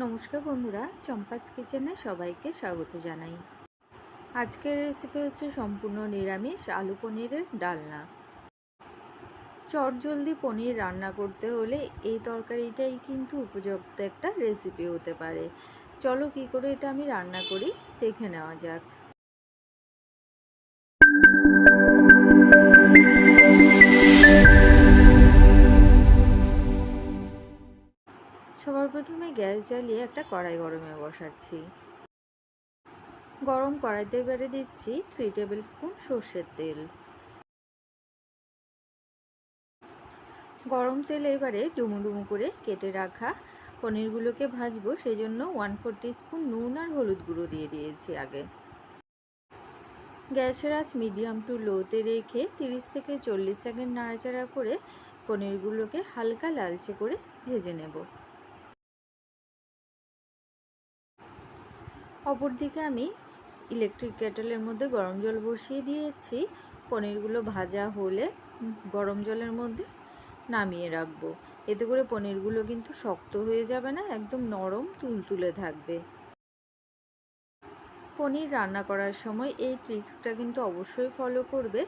নমস্কার বন্ধুরা, চম্পাস কিচেনে সবাইকে স্বাগত জানাই। আজকের রেসিপি হচ্ছে সম্পূর্ণ নিরামিষ আলু পনিরের ডালনা। চট জলদি পনির রান্না করতে হলে এই তরকারিটাই কিন্তু উপযুক্ত একটা রেসিপি হতে পারে। চলো কি করে এটা আমি রান্না করি, দেখে নেওয়া যাক। প্রথমে গ্যাস জ্বালিয়ে একটা কড়াই গরমে বসাচ্ছি। গরম কড়াইতে এবারে দিচ্ছি থ্রি টেবিল স্পুন সর্ষের তেল। গরম তেলে এবারে ডুমু ডুমু করে কেটে রাখা পনিরগুলোকে ভাজবো সেই জন্য ওয়ান ফোর স্পুন নুন আর হলুদ গুঁড়ো দিয়ে দিয়েছি আগে। গ্যাসের আঁচ মিডিয়াম টু লোতে রেখে তিরিশ থেকে চল্লিশ সেকেন্ড নাড়াচাড়া করে পনিরগুলোকে হালকা লালচে করে ভেজে নেব। অপরদিকে আমি ইলেকট্রিক কেটেলের মধ্যে গরম জল বসিয়ে দিয়েছি। পনিরগুলো ভাজা হলে গরম জলের মধ্যে নামিয়ে রাখব। এতে করে পনিরগুলো কিন্তু শক্ত হয়ে যাবে না, একদম নরম তুলতুলে থাকবে। পনির রান্না করার সময় এই ট্রিক্সটা কিন্তু অবশ্যই ফলো করবে।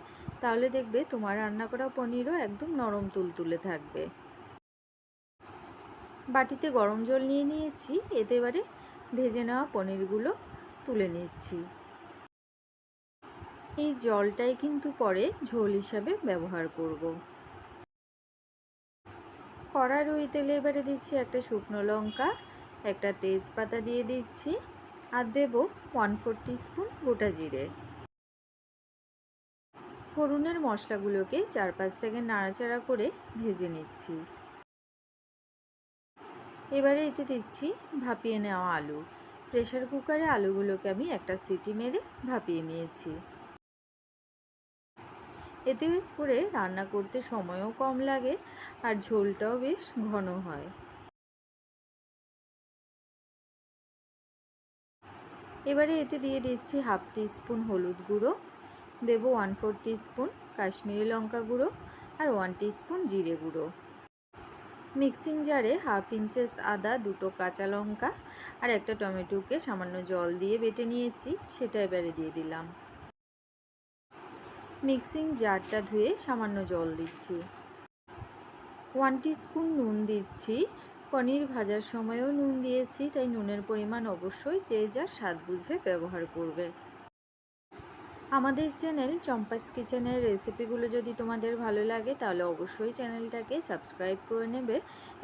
তাহলে দেখবে তোমার রান্না করা পনিরও একদম নরম তুলতুলে থাকবে। বাটিতে গরম জল নিয়ে নিয়েছি। এতে এবারে ভেজে নেওয়া পনিরগুলো তুলে নিচ্ছি। এই জলটাই কিন্তু পরে ঝোল হিসাবে ব্যবহার করব। কড়ার ওই তেলে এবারে দিচ্ছি একটা শুকনো লঙ্কা, একটা তেজপাতা দিয়ে দিচ্ছি আর দেব ওয়ান ফোর স্পুন গোটা জিরে। ফোড়নের মশলাগুলোকে চার পাঁচ সেকেন্ড নাড়াচাড়া করে ভেজে নিচ্ছি। এবারে এতে দিচ্ছি ভাপিয়ে নেওয়া আলু। প্রেশার কুকারে আলুগুলোকে আমি একটা সিটি মেরে ভাপিয়ে নিয়েছি। এতে করে রান্না করতে সময়ও কম লাগে আর ঝোলটাও বেশ ঘন হয়। এবারে এতে দিয়ে দিচ্ছি হাফ স্পুন হলুদ গুঁড়ো, দেবো ওয়ান ফোর স্পুন কাশ্মীরি লঙ্কা গুঁড়ো আর ওয়ান স্পুন জিরে গুঁড়ো। মিক্সিং জারে হাফ ইঞ্চেস আদা, দুটো কাঁচা লঙ্কা আর একটা টমেটোকে সামান্য জল দিয়ে বেটে নিয়েছি, সেটা এবারে দিয়ে দিলাম। মিক্সিং জারটা ধুয়ে সামান্য জল দিচ্ছি। ওয়ান স্পুন নুন দিচ্ছি। পনির ভাজার সময়ও নুন দিয়েছি, তাই নুনের পরিমাণ অবশ্যই যে যার স্বাদ বুঝে ব্যবহার করবে। আমাদের চ্যানেল চম্পাস কিচেনের রেসিপিগুলো যদি তোমাদের ভালো লাগে, তাহলে অবশ্যই চ্যানেলটাকে সাবস্ক্রাইব করে নেবে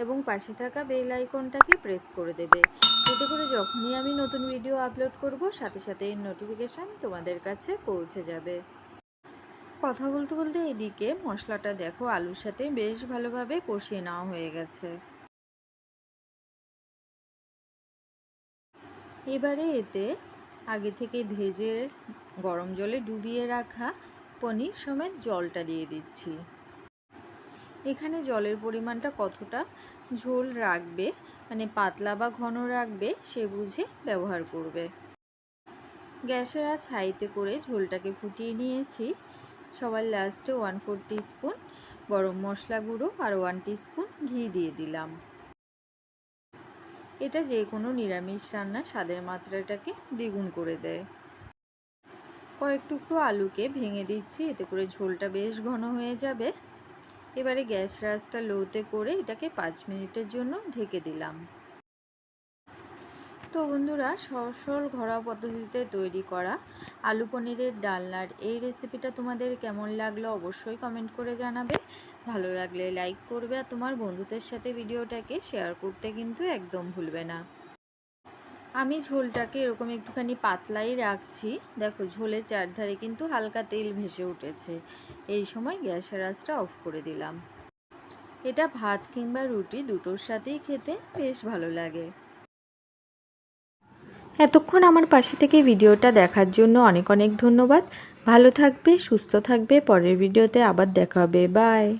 এবং পাশে থাকা বেল আইকনটাকে প্রেস করে দেবে। এতে করে যখনই আমি নতুন ভিডিও আপলোড করব, সাথে সাথে এই নোটিফিকেশান তোমাদের কাছে পৌঁছে যাবে। কথা বলতে বলতে এদিকে মশলাটা দেখো, আলুর সাথে বেশ ভালোভাবে কষিয়ে নেওয়া হয়ে গেছে। এবারে এতে আগে থেকে ভেজে গরম জলে ডুবিয়ে রাখা পনির সমেত জলটা দিয়ে দিচ্ছি। এখানে জলের পরিমাণটা কতটা ঝোল রাখবে মানে পাতলা বা ঘন রাখবে, সে বুঝে ব্যবহার করবে। গ্যাসের আঁচ হাইতে করে ঝোলটাকে ফুটিয়ে নিয়েছি। সবার লাস্টে ওয়ান ফোর স্পুন গরম মশলা গুঁড়ো আর ওয়ান স্পুন ঘি দিয়ে দিলাম। এটা যে কোনো নিরামিষ রান্নার স্বাদের মাত্রাটাকে দ্বিগুণ করে দেয়। কয়েক টুকরো আলুকে ভেঙে দিচ্ছি, এতে করে ঝোলটা বেশ ঘন হয়ে যাবে। এবারে গ্যাস রাসটা লোতে করে এটাকে পাঁচ মিনিটের জন্য ঢেকে দিলাম। তো বন্ধুরা সসল ঘরোয়া পদ্ধতিতে তৈরি করা আলু পনিরের ডালনার এই রেসিপিটা তোমাদের কেমন লাগল অবশ্যই কমেন্ট করে জানাবে। ভালো লাগলে লাইক করবে আর তোমার বন্ধুদের সাথে ভিডিওটাকে শেয়ার করতে কিন্তু একদম ভুলবে না। আমি ঝোলটাকে এরকম একটুখানি পাতলাই রাখছি। দেখো ঝোলের চারধারে কিন্তু হালকা তেল ভেসে উঠেছে। এই সময় গ্যাসের আঁচটা অফ করে দিলাম। এটা ভাত কিংবা রুটি দুটোর সাথেই খেতে বেশ ভালো লাগে। এতক্ষণ আমার পাশে থেকে ভিডিওটা দেখার জন্য অনেক অনেক ধন্যবাদ। ভালো থাকবে, সুস্থ থাকবে। পরের ভিডিওতে আবার দেখা হবে। বাই।